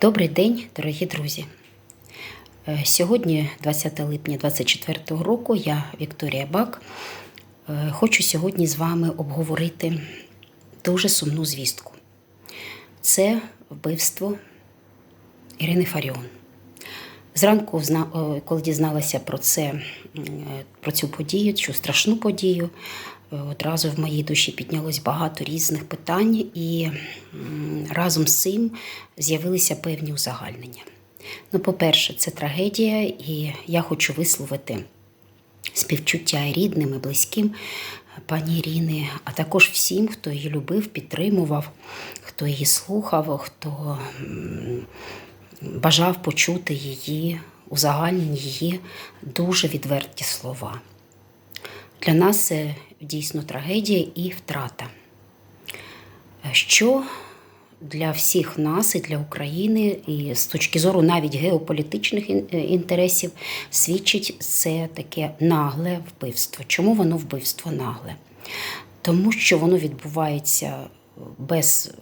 Добрий день, дорогі друзі. Е, Сьогодні, 20 липня 2024 року, я, Вікторія Бак, е, хочу сьогодні з вами обговорити дуже сумну звістку. Це вбивство Ірини Фаріон. Зранку, е, коли дізналася про це, про цю подію, цю страшну подію, одразу в моїй душі піднялось багато різних питань, і разом з цим з'явилися певні узагальнення. Ну, по-перше, це трагедія, і я хочу висловити співчуття рідним і близьким пані Ірини, а також всім, хто її любив, підтримував, хто її слухав, хто бажав почути її узагальнені її дуже відверті слова. Для нас це дійсно трагедія і втрата. Що для всіх нас і для України, і з точки зору навіть геополітичних е, інтересів, свідчить це таке нагле вбивство. Чому воно вбивство нагле? Тому що воно відбувається без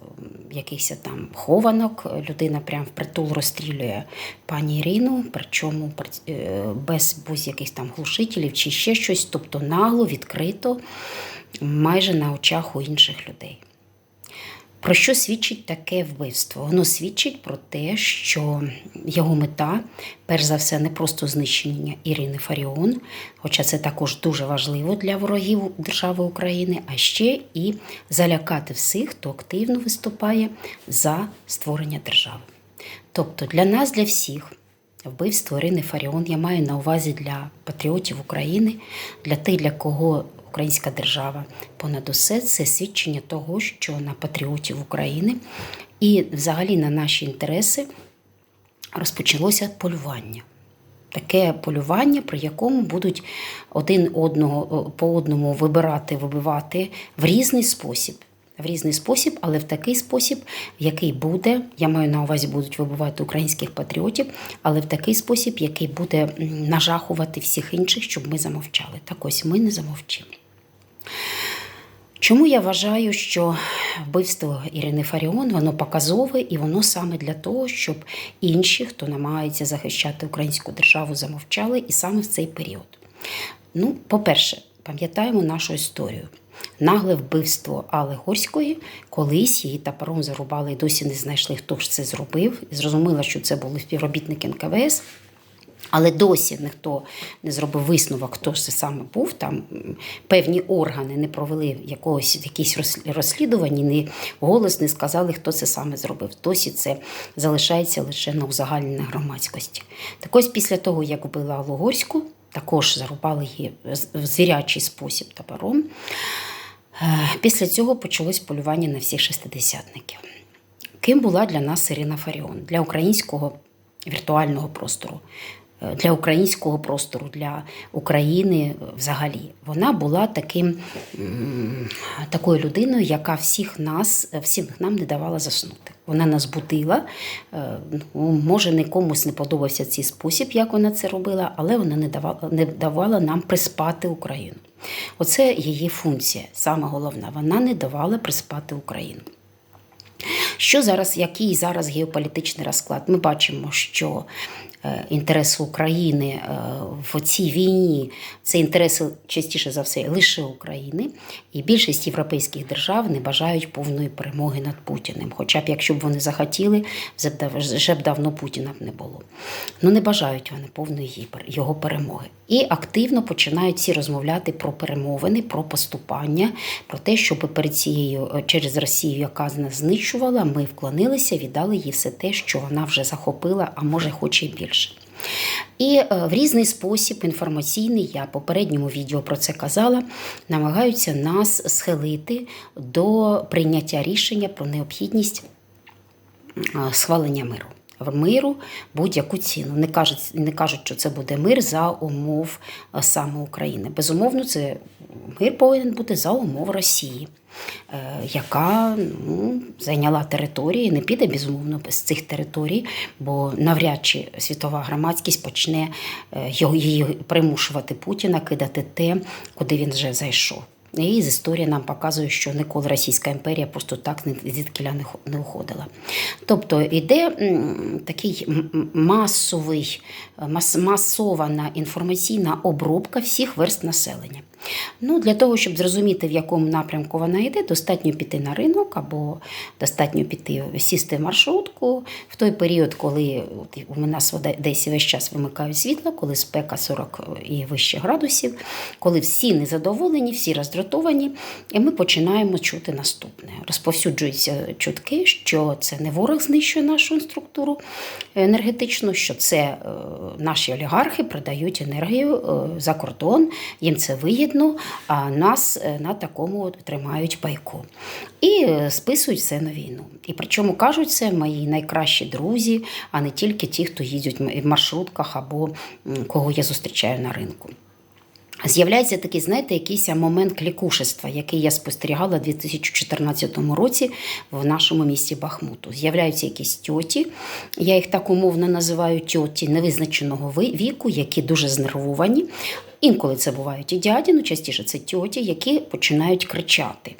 м, якихось там хованок. Людина прям впритул розстрілює пані Ірину, причому е, без будь-яких там глушителів чи ще щось, тобто нагло, відкрито, майже на очах у інших людей. Про що свідчить таке вбивство? Воно свідчить про те, що його мета, перш за все, не просто знищення Ірини Фаріон, хоча це також дуже важливо для ворогів держави України, а ще і залякати всіх, хто активно виступає за створення держави. Тобто для нас, для всіх, вбивство Ірини Фаріон я маю на увазі для патріотів України, для тих, для кого українська держава понад усе це свідчення того, що на патріотів України і взагалі на наші інтереси розпочалося полювання. Таке полювання, при якому будуть один одного по одному вибирати, вибивати в різний спосіб. В різний спосіб, але в такий спосіб, який буде, я маю на увазі, будуть вибивати українських патріотів, але в такий спосіб, який буде нажахувати всіх інших, щоб ми замовчали. Так ось ми не замовчимо. Чому я вважаю, що вбивство Ірини Фаріон воно показове і воно саме для того, щоб інші, хто намагається захищати українську державу, замовчали, і саме в цей період. Ну, по-перше, пам'ятаємо нашу історію. Нагле вбивство Алли Горської, колись її топором зарубали і досі не знайшли, хто ж це зробив. Зрозуміло, що це були співробітники НКВС. Але досі ніхто не зробив висновок, хто ж це саме був. Там певні органи не провели якогось якісь розслідування, не голос не сказали, хто це саме зробив. Досі це залишається лише на узагальненій громадськості. Так ось після того, як вбили Аллу також зарубали її в звірячий спосіб топором. Е, Після цього почалось полювання на всіх шестидесятників. Ким була для нас Ірина Фаріон, для українського віртуального простору, для українського простору, для України взагалі. Вона була таким, такою людиною, яка всіх нас, всім нам не давала заснути. Вона нас будила. е, Ну, може, не комусь не подобався цей спосіб, як вона це робила, але вона не давала, не давала нам приспати Україну. Оце її функція, саме головна. Вона не давала приспати Україну. Що зараз, який зараз геополітичний розклад? Ми бачимо, що інтереси України е, в цій війні це інтереси частіше за все лише України, і більшість європейських держав не бажають повної перемоги над Путіним. Хоча б якщо б вони захотіли, вже б давно Путіна б не було. Ну не бажають вони повної його перемоги. І активно починають всі розмовляти про перемовини, про поступання, про те, щоб перед цією е, через Росію, яка нас знищувала, ми вклонилися, віддали їй все те, що вона вже захопила, а може хоче й більше. І е, в різний спосіб інформаційний, я в попередньому відео про це казала, намагаються нас схилити до прийняття рішення про необхідність е, схвалення миру. Миру будь-яку ціну. Не кажуть, не кажуть, що це буде мир за умов е, саме України. Безумовно, це мир повинен бути за умов Росії, е, яка ну, зайняла території, не піде безумовно з цих територій, бо навряд чи світова громадськість почне е, її примушувати Путіна кидати те, куди він вже зайшов. І з історії нам показує, що ніколи Російська імперія просто так звідкіля не хо- не уходила. Тобто йде такий масовий, е, мас, масована інформаційна обробка всіх верст населення. Ну, для того, щоб зрозуміти, в якому напрямку вона йде, достатньо піти на ринок або достатньо піти сісти в маршрутку в той період, коли у нас в Одесі весь час вимикають світло, коли спека 40 і вище градусів, коли всі незадоволені, всі роздратовані, і ми починаємо чути наступне. Розповсюджуються чутки, що це не ворог знищує нашу структуру енергетичну, що це е, наші олігархи продають енергію е, за кордон, їм це вигідно, а нас е, на такому тримають пайку. І е, списують все на війну. І причому кажуть це мої найкращі друзі, а не тільки ті, хто їздять в маршрутках або кого я зустрічаю на ринку. З'являється такий, знаєте, якийсь момент клікушества, який я спостерігала у 2014 році в нашому місті Бахмуту. З'являються якісь тьоті, я їх так умовно називаю тьоті невизначеного віку, які дуже знервовані. Інколи це бувають і дяді, ну частіше це тьоті, які починають кричати,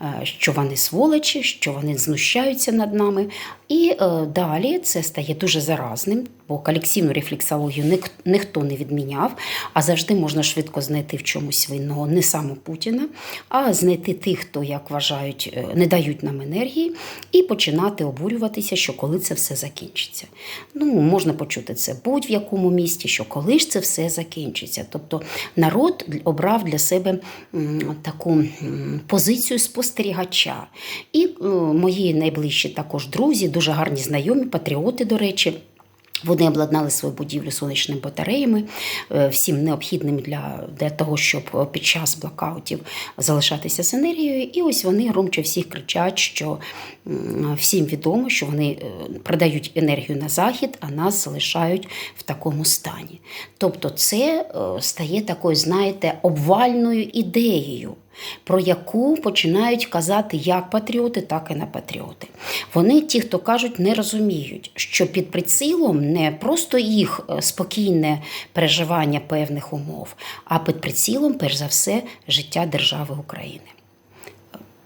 е, що вони сволочі, що вони знущаються над нами. І е, далі це стає дуже заразним, бо колективну рефлексологію ніхто не відміняв, а завжди можна швидко знайти в чомусь винного не саме Путіна, а знайти тих, хто, як вважають, е, не дають нам енергії, і починати обурюватися, що коли це все закінчиться. Ну, можна почути це будь-в якому місті, що коли ж це все закінчиться. Тобто народ обрав для себе таку позицію спостерігача. І е, мої найближчі також друзі, дуже гарні знайомі, патріоти, до речі. Вони обладнали свою будівлю сонячними батареями, е, всім необхідним для, для того, щоб е, під час блокаутів залишатися з енергією. І ось вони громче всіх кричать, що всім відомо, що вони е, продають енергію на захід, а нас залишають в такому стані. Тобто, це стає такою, знаєте, обвальною ідеєю про яку починають казати як патріоти, так і не патріоти. Вони, ті, хто кажуть, не розуміють, що під прицілом не просто їх е, спокійне переживання певних умов, а під прицілом, перш за все, життя держави України.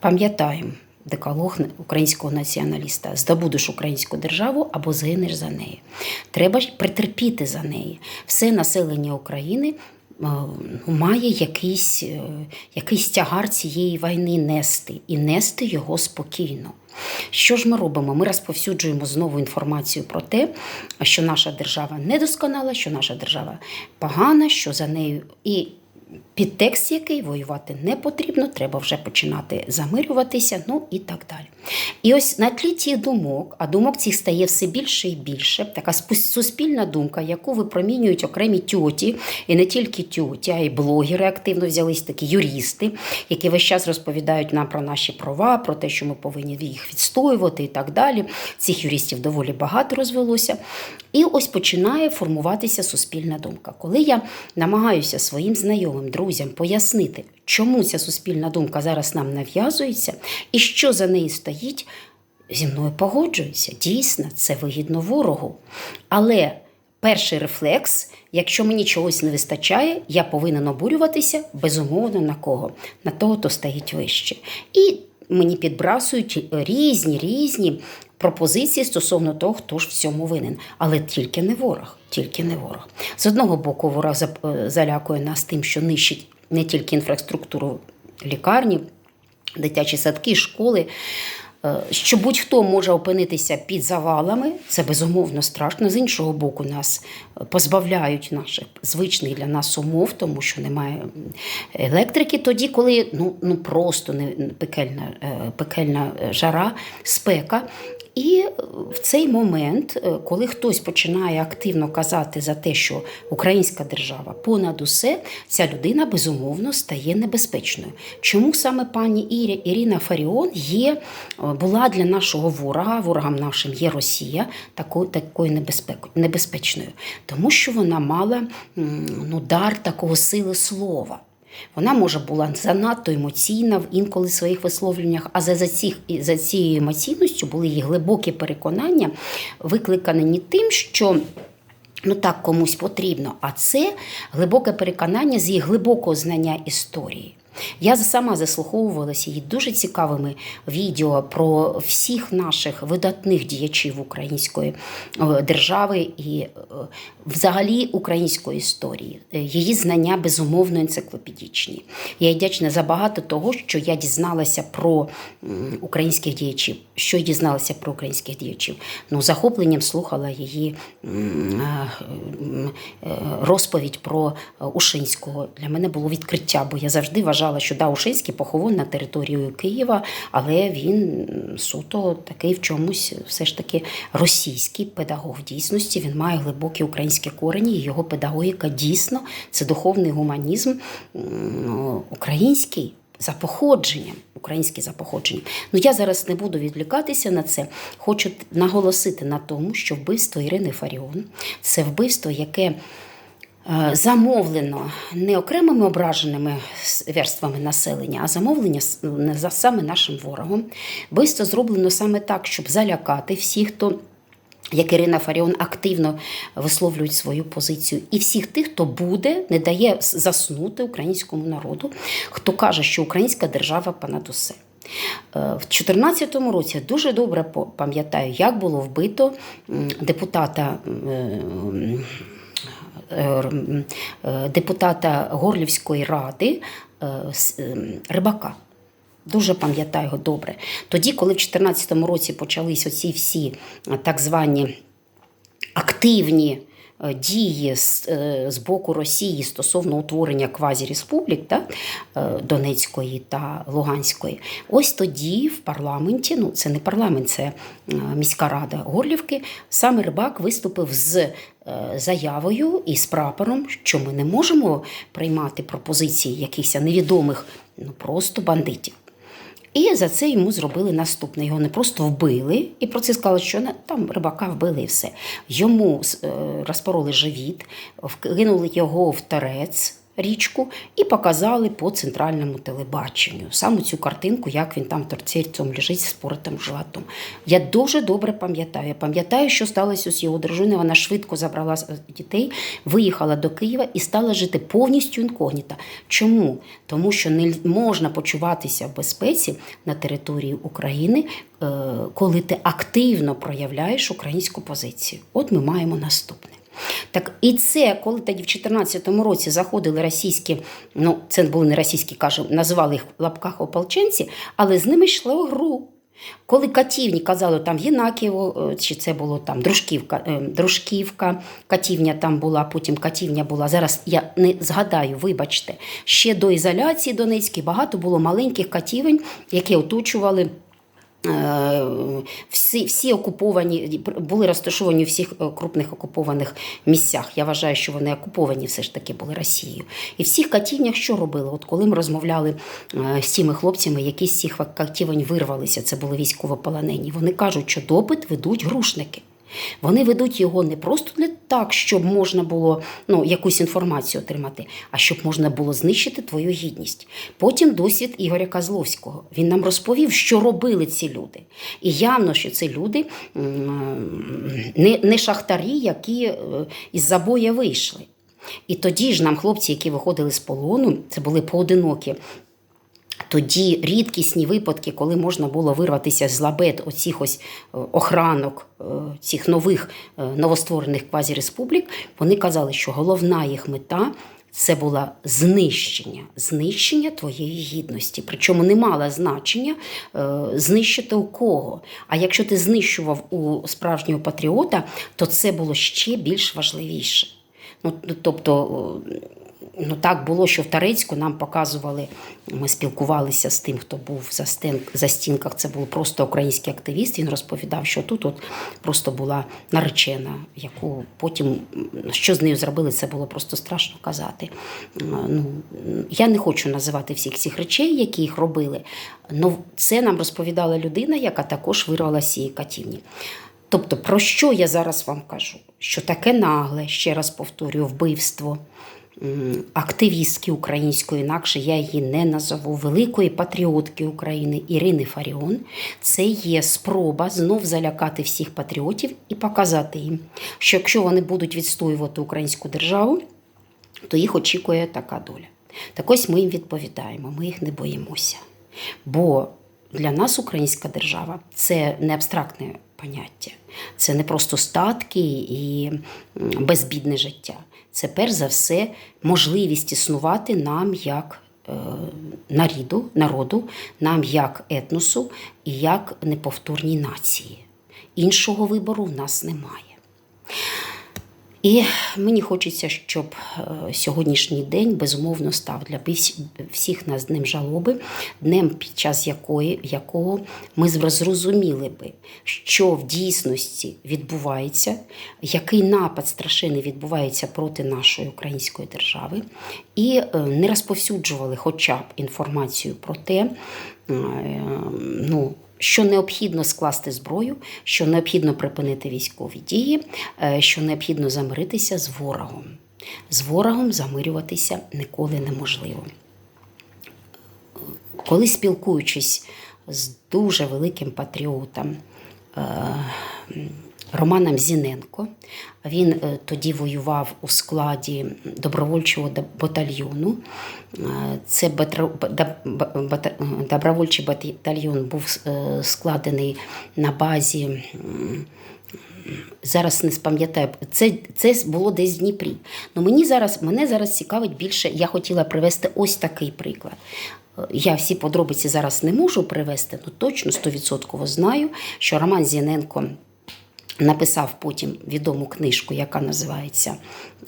Пам'ятаємо декалог українського націоналіста: здобудеш українську державу або згинеш за неї. Треба ж притерпіти за неї. Все населення України має якийсь, е, якийсь тягар цієї війни нести і нести його спокійно. Що ж ми робимо? Ми розповсюджуємо знову інформацію про те, що наша держава недосконала, що наша держава погана, що за нею і підтекст, який воювати не потрібно, треба вже починати замирюватися, ну і так далі. І ось на тлі цих думок, а думок цих стає все більше і більше, така суспільна думка, яку випромінюють окремі тьоті, і не тільки тьоті, а й блогери активно взялись, такі юристи, які весь час розповідають нам про наші права, про те, що ми повинні їх відстоювати і так далі. Цих юристів доволі багато розвелося. І ось починає формуватися суспільна думка. Коли я намагаюся своїм знайомим, друзям пояснити, чому ця суспільна думка зараз нам нав'язується і що за нею стоїть, зі мною погоджуються. Дійсно, це вигідно ворогу. Але перший рефлекс, якщо мені чогось не вистачає, я повинен обурюватися безумовно на кого? На того, хто стоїть вище. І мені підбрасують різні різні пропозиції стосовно того, хто ж в цьому винен. Але тільки не ворог, тільки не ворог. З одного боку, ворог залякує нас тим, що нищить не тільки інфраструктуру лікарні, дитячі садки, школи. Е, Що будь-хто може опинитися під завалами, це безумовно страшно. З іншого боку, нас позбавляють наших звичних для нас умов, тому що немає електрики. Тоді, коли ну, ну просто не пекельна, е, пекельна е, жара, спека. І в цей момент, е, коли хтось починає активно казати за те, що українська держава понад усе, ця людина безумовно стає небезпечною. Чому саме пані Ірі, Ірина Фаріон є, е, була для нашого ворога, ворогом нашим є Росія, такою, такою небезпечною? Тому що вона мала ну, дар такого сили слова. Вона може була занадто емоційна в інколи своїх висловлюваннях, а за, за, цих, і за цією емоційністю були її глибокі переконання, викликані тим, що. Ну так комусь потрібно, а це глибоке переконання з її глибокого знання історії. Я сама заслуховувалася її дуже цікавими відео про всіх наших видатних діячів української держави і е, взагалі української історії. Е, Її знання безумовно енциклопедичні. Я вдячна за багато того, що я дізналася про українських діячів. Що я дізналася про українських діячів? Ну, захопленням слухала її е, розповідь про Ушинського. Для мене було відкриття, бо я завжди вважала, що да, Ушинський похований на території Києва, але він суто такий в чомусь все ж таки російський педагог. В дійсності він має глибокі українські корені, і його педагогіка дійсно це духовний гуманізм український. За походженням, український за походженням. Ну я зараз не буду відвлікатися на це. Хочу наголосити на тому, що вбивство Ірини Фаріон це вбивство, яке замовлено не окремими ображеними верствами населення, а замовлення за саме нашим ворогом. Вбивство зроблено саме так, щоб залякати всіх, хто. Як Ірина Фаріон активно висловлюють свою позицію, і всіх тих, хто буде, не дає заснути українському народу, хто каже, що українська держава понад усе. Е, В 2014 році дуже добре пам'ятаю, як було вбито депутата. Е, е, депутата Горлівської ради е, Рибака. Дуже пам'ятаю його добре. Тоді, коли в 2014 році почались оці всі так звані активні дії з, е, з боку Росії стосовно утворення квазіреспублік да, е, Донецької та Луганської, ось тоді в парламенті, ну це не парламент, це е, міська рада Горлівки, саме Рибак виступив з е, заявою і з прапором, що ми не можемо приймати пропозиції якихось невідомих, ну просто бандитів. І за це йому зробили наступне. Його не просто вбили, і про це сказали, що там рибака вбили і все. Йому е, розпороли живіт, вкинули його в тарець. Річку і показали по центральному телебаченню саме цю картинку, як він там торцерцем лежить з поротим животом. Я дуже добре пам'ятаю. Я пам'ятаю, що сталося з його дружиною. Вона швидко забрала дітей, виїхала до Києва і стала жити повністю інкогніта. Чому? Тому що не можна почуватися в безпеці на території України, е, коли ти активно проявляєш українську позицію. От ми маємо наступне. Так і це, коли тоді в 2014 році заходили російські, ну це були не російські, кажу, називали їх в лапках ополченці, але з ними йшло гру. Коли катівні казали там Єнаківо, е, чи це було там Дружківка, е, Дружківка, катівня там була, потім катівня була. Зараз я не згадаю, вибачте, ще до ізоляції Донецької багато було маленьких катівень, які оточували. Е, Всі, всі окуповані були розташовані у всіх е, крупних окупованих місцях. Я вважаю, що вони окуповані все ж таки були Росією. І всіх катівнях що робили? От коли ми розмовляли е, з цими хлопцями, які з цих катівень вирвалися, це були військовополонені. Вони кажуть, що допит ведуть грушники. Вони ведуть його не просто для так, щоб можна було ну, якусь інформацію отримати, а щоб можна було знищити твою гідність. Потім досвід Ігоря Козловського. Він нам розповів, що робили ці люди. І явно, що це люди не, не шахтарі, які е, із забоя вийшли. І тоді ж нам хлопці, які виходили з полону, це були поодинокі тоді рідкісні випадки, коли можна було вирватися з лабет оцих ось е, охранок е, цих нових е, новостворених квазіреспублік, вони казали, що головна їх мета. Це було знищення, знищення твоєї гідності. Причому не мало значення знищити у кого. А якщо ти знищував у справжнього патріота, то це було ще більш важливіше. Ну, тобто, ну так було, що в Тарецьку нам показували, ми спілкувалися з тим, хто був за, стен, за стінках. Це був просто український активіст. Він розповідав, що тут от просто була наречена, яку потім що з нею зробили, це було просто страшно казати. Ну, я не хочу називати всіх цих речей, які їх робили. але це нам розповідала людина, яка також вирвала з цієї катівні. Тобто, про що я зараз вам кажу? Що таке нагле, ще раз повторюю, вбивство активістки української, інакше я її не назову, великої патріотки України Ірини Фаріон. Це є спроба знов залякати всіх патріотів і показати їм, що якщо вони будуть відстоювати українську державу, то їх очікує така доля. Так ось ми їм відповідаємо, ми їх не боїмося. Бо для нас українська держава це не абстрактне поняття, це не просто статки і безбідне життя. Це перш за все можливість існувати нам як е, наріду, народу, нам як етносу і як неповторній нації. Іншого вибору в нас немає. І мені хочеться, щоб е, сьогоднішній день безумовно став для всіх нас днем жалоби, днем під час якої, якого ми зрозуміли би, що в дійсності відбувається, який напад страшенний відбувається проти нашої української держави, і е, не розповсюджували хоча б інформацію про те, е, ну, що необхідно скласти зброю, що необхідно припинити військові дії, е, що необхідно замиритися з ворогом. З ворогом замирюватися ніколи неможливо. Коли спілкуючись з дуже великим патріотом е, Романом Зіненко, він е, тоді воював у складі добровольчого батальйону. Е, Це добровольчий батальйон був е, складений на базі. Зараз не спам'ятаю, це, це було десь в Дніпрі. Ну мені зараз мене зараз цікавить більше. Я хотіла привести ось такий приклад. Я всі подробиці зараз не можу привести, але точно 100% знаю, що Роман Зіненко написав потім відому книжку, яка називається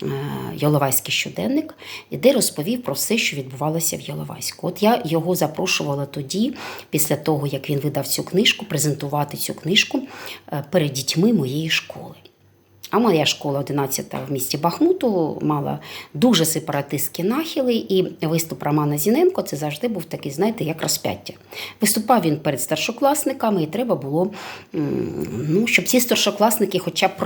е, Йоловайський щоденник, і де розповів про все, що відбувалося в Йоловайську. От я його запрошувала тоді, після того, як він видав цю книжку, презентувати цю книжку е, перед дітьми моєї школи. А моя школа 11 в місті Бахмуту мала дуже сепаратистські нахили, і виступ Романа Зіненко це завжди був такий, знаєте, як розп'яття. Виступав він перед старшокласниками, і треба було, ну, щоб ці старшокласники хоча б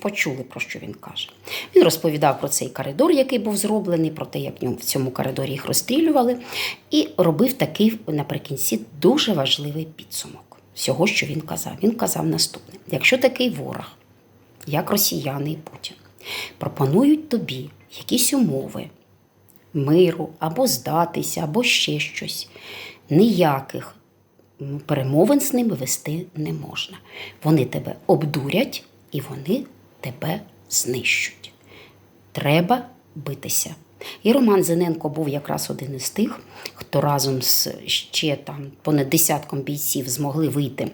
почули, про що він каже. Він розповідав про цей коридор, який був зроблений, про те, як в цьому коридорі їх розстрілювали, і робив такий наприкінці дуже важливий підсумок всього, що він казав. Він казав наступне: якщо такий ворог як росіяни і Путін, пропонують тобі якісь умови миру або здатися, або ще щось. Ніяких перемовин з ними вести не можна. Вони тебе обдурять і вони тебе знищать. Треба битися. І Роман Зененко був якраз один із тих, хто разом з ще там понад десятком бійців змогли вийти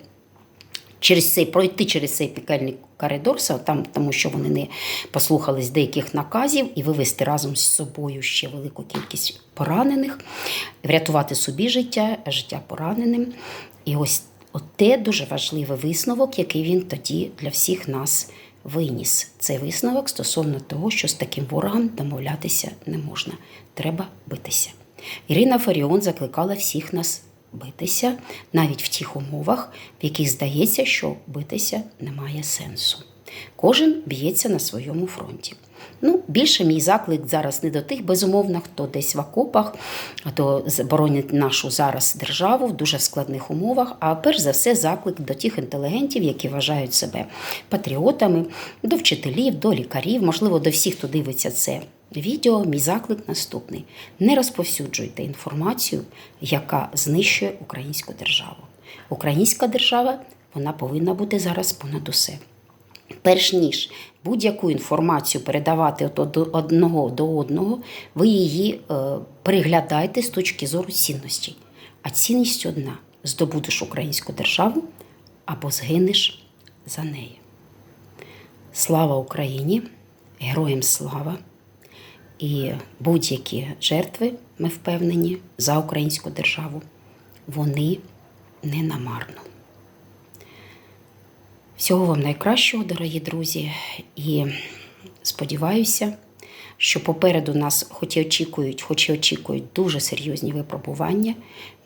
через цей пройти через цей пекельний коридор, там, тому що вони не послухались деяких наказів, і вивезти разом з собою ще велику кількість поранених, врятувати собі життя, життя пораненим. І ось те дуже важливий висновок, який він тоді для всіх нас виніс. Цей висновок стосовно того, що з таким ворогом домовлятися не можна. Треба битися. Ірина Фаріон закликала всіх нас битися навіть в тих умовах, в яких здається, що битися немає сенсу. Кожен б'ється на своєму фронті. Ну, більше мій заклик зараз не до тих, безумовно, хто десь в окопах, хто боронить нашу зараз державу в дуже складних умовах, а перш за все заклик до тих інтелігентів, які вважають себе патріотами, до вчителів, до лікарів, можливо, до всіх, хто дивиться це відео. Мій заклик наступний: не розповсюджуйте інформацію, яка знищує українську державу. Українська держава вона повинна бути зараз понад усе. Перш ніж будь-яку інформацію передавати от одного до одного, ви її е, переглядайте з точки зору цінностей. А цінність одна: здобудеш українську державу або згинеш за неї. Слава Україні! Героям слава! І будь-які жертви, ми впевнені, за українську державу, вони не намарно. Всього вам найкращого, дорогі друзі, і сподіваюся, що попереду нас, хоч і очікують, хоч і очікують дуже серйозні випробування,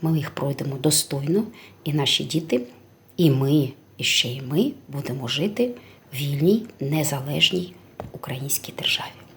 ми їх пройдемо достойно, і наші діти, і ми, і ще й ми будемо жити в вільній, незалежній українській державі.